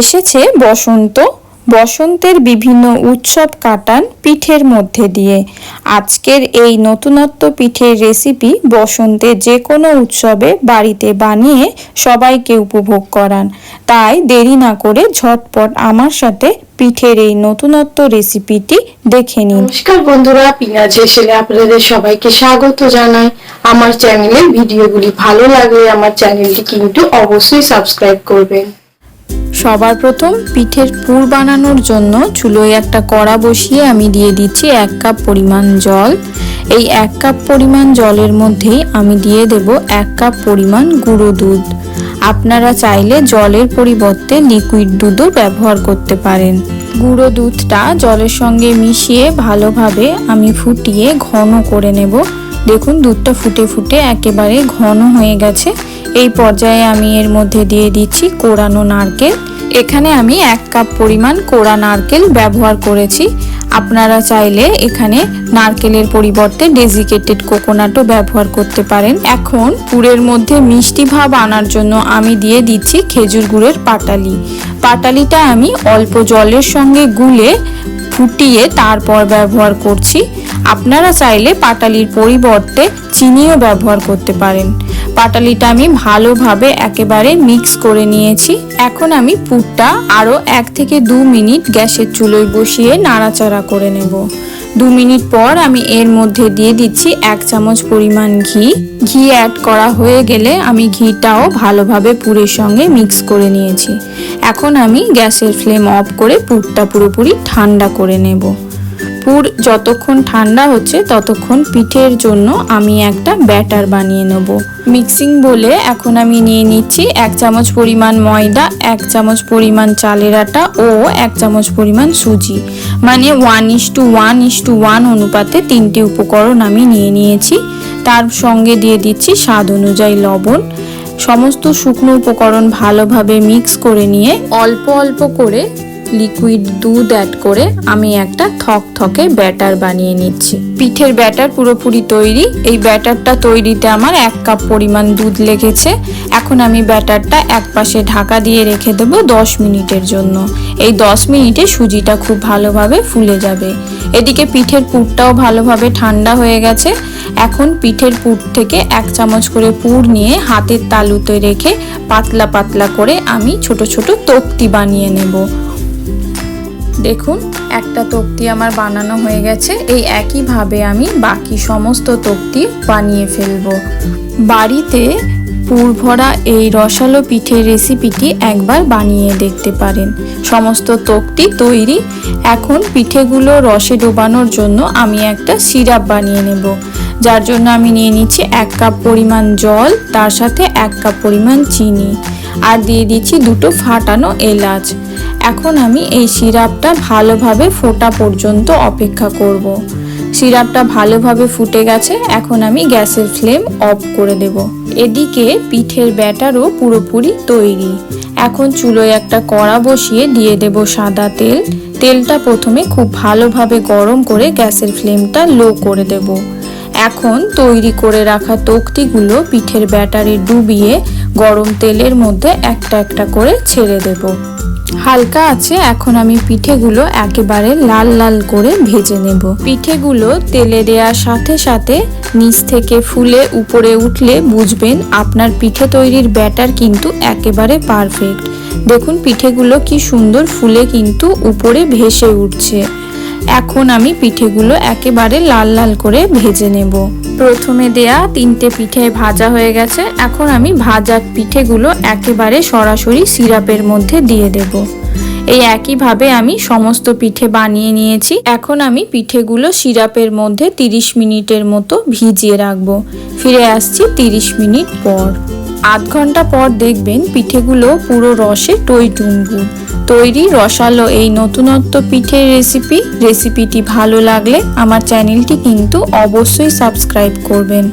এসেছে বসন্ত। বসন্তের বিভিন্ন উৎসব কাটান পিঠের মধ্যে দিয়ে। আজকের এই নতুনত্ব পিঠের রেসিপি বসন্তের যে কোনো উৎসবে বাড়িতে বানিয়ে সবাইকে উপভোগ করান। তাই দেরি না করে ঝটপট আমার সাথে পিঠের এই নতুনত্ব রেসিপিটি দেখে নিন। নমস্কার বন্ধুরা, পিনাজ হেসেলে আপনাদের সবাইকে স্বাগত জানাই। আমার চ্যানেলে ভিডিওগুলি ভালো লাগলে আমার চ্যানেলটি কিন্তু অবশ্যই সাবস্ক্রাইব করবেন। সবার প্রথম পিঠের পুর বানানোর জন্য চুলোয় একটা কড়া বসিয়ে আমি দিয়ে দিচ্ছি এক কাপ পরিমাণ জল। এই এক কাপ পরিমাণ জলের মধ্যেই আমি দিয়ে দেব এক কাপ পরিমাণ গুঁড়ো দুধ। আপনারা চাইলে জলের পরিবর্তে লিকুইড দুধও ব্যবহার করতে পারেন। গুঁড়ো দুধটা জলের সঙ্গে মিশিয়ে ভালোভাবে আমি ফুটিয়ে ঘন করে নেব। দেখুন, দুধটা ফুটে ফুটে একেবারে ঘন হয়ে গেছে। এই পর্যায়ে আমি এর মধ্যে দিয়ে দিচ্ছি কোরানো নারকেল। এখানে আমি এক কাপ পরিমাণ কোড়া নারকেল ব্যবহার করেছি। আপনারা চাইলে এখানে নারকেলের পরিবর্তে ডেজিকেটেড কোকোনাটও ব্যবহার করতে পারেন। এখন পুরের মধ্যে মিষ্টি ভাব আনার জন্য আমি দিয়ে দিচ্ছি খেজুর গুড়ের পাটালি। পাটালিটা আমি অল্প জলের সঙ্গে গুলে ফুটিয়ে তারপর ব্যবহার করছি। আপনারা চাইলে পাটালির পরিবর্তে চিনিও ব্যবহার করতে পারেন। পাটালিটা আমি ভালোভাবে একেবারে মিক্স করে নিয়েছি। এখন আমি পুরটা আরও এক থেকে দু মিনিট গ্যাসের চুলোয় বসিয়ে নাড়াচাড়া করে নেব। দু মিনিট পর আমি এর মধ্যে দিয়ে দিচ্ছি এক চামচ পরিমাণ ঘি। ঘি অ্যাড করা হয়ে গেলে আমি ঘিটাও ভালোভাবে পুরের সঙ্গে মিক্স করে নিয়েছি। এখন আমি গ্যাসের ফ্লেম অফ করে পুরটা পুরোপুরি ঠান্ডা করে নেব। পুর যতক্ষণ ঠান্ডা হচ্ছে ততক্ষণ পিঠের জন্য আমি একটা ব্যাটার বানিয়ে নেব। মিক্সিং বলে এখন আমি নিয়ে নিচ্ছি এক চামচ পরিমাণ ময়দা, এক চামচ পরিমাণ চালের আটা ও এক চামচ পরিমাণ সুজি। মানে one is to one is to one অনুপাতে তিনটি উপকরণ আমি নিয়ে নিয়েছি। তার সঙ্গে দিয়ে দিচ্ছি স্বাদ অনুযায়ী লবণ। সমস্ত শুকনো উপকরণ ভালোভাবে মিক্স করে নিয়ে অল্প অল্প করে লিকুইড দুধ অ্যাড করে আমি একটা থকথকে ব্যাটার বানিয়ে নিচ্ছি। পিঠের ব্যাটার পুরোপুরি তৈরি। এই ব্যাটারটা তৈরিতে আমার এক কাপ পরিমাণ দুধ লেগেছে। এখন আমি ব্যাটারটা এক পাশে ঢাকা দিয়ে রেখে দেবো দশ মিনিটের জন্য। এই দশ মিনিটে সুজিটা খুব ভালোভাবে ফুলে যাবে। এদিকে পিঠের পুরটাও ভালোভাবে ঠান্ডা হয়ে গেছে। এখন পিঠের পুর থেকে এক চামচ করে পুর নিয়ে হাতের তালুতে রেখে পাতলা পাতলা করে আমি ছোট ছোট তক্তি বানিয়ে নেব। দেখুন, একটা তক্তি আমার বানানো হয়ে গেছে, এই একইভাবে আমি বাকি সমস্ত তক্তি বানিয়ে ফেলব। বাড়িতে পুর ভরা এই রসালো পিঠের রেসিপিটি একবার বানিয়ে দেখতে পারেন। সমস্ত তক্তি তৈরি। এখন পিঠেগুলো রসে ডোবানোর জন্য আমি একটা সিরাপ বানিয়ে নেব। যার জন্য আমি নিয়ে নিচ্ছি এক কাপ পরিমাণ জল, তার সাথে এক কাপ পরিমাণ চিনি। আর দিয়ে দিচ্ছি দুটো ফাটানো এলাচ। এখন আমি এই সিরাপটা ভালোভাবে ফোটা পর্যন্ত অপেক্ষা করব। সিরাপটা ভালোভাবে ফুটে গেছে। এখন আমি গ্যাসের ফ্লেম অফ করে দেব। এদিকে পিঠের ব্যাটারও পুরোপুরি তৈরি। এখন চুলোয় একটা কড়া বসিয়ে দিয়ে দেব সাদা তেল। তেলটা প্রথমে খুব ভালোভাবে গরম করে গ্যাসের ফ্লেমটা লো করে দেব। এখন তৈরি করে রাখা তক্তিগুলো পিঠের ব্যাটারে ডুবিয়ে গরম তেলের মধ্যে একটা একটা করে ছেড়ে দেব। হালকা আছে, এখন আমি পিঠেগুলো একেবারে লাল লাল করে ভেজে নেব। পিঠেগুলো তেলে দেওয়ার সাথে সাথে নিচ থেকে ফুলে উপরে উঠলে বুঝবেন আপনার পিঠে তৈরির ব্যাটার কিন্তু একেবারে পারফেক্ট। দেখুন পিঠেগুলো কি সুন্দর ফুলে কিন্তু উপরে ভেসে উঠছে। এখন আমি পিঠেগুলো একেবারে লাল লাল করে ভেজে নেব। প্রথমে দেয়া তিনটে পিঠে ভাজা হয়ে গেছে। এখন আমি ভাজা পিঠেগুলো একেবারে সরাসরি সিরাপের মধ্যে দিয়ে দেব। এই একইভাবে আমি সমস্ত পিঠে বানিয়ে নিয়েছি। এখন আমি পিঠেগুলো সিরাপের মধ্যে 30 মিনিটের মতো ভিজিয়ে রাখব। ফিরে আসছি 30 মিনিট পর। আধ ঘণ্টা পর দেখবেন পিঠেগুলো পুরো রসে টই টুম্বুর তৈরি রসালো এই নতুনত্ব পিঠের রেসিপি রেসিপিটি ভালো লাগলে আমার চ্যানেলটি কিন্তু অবশ্যই সাবস্ক্রাইব করবেন।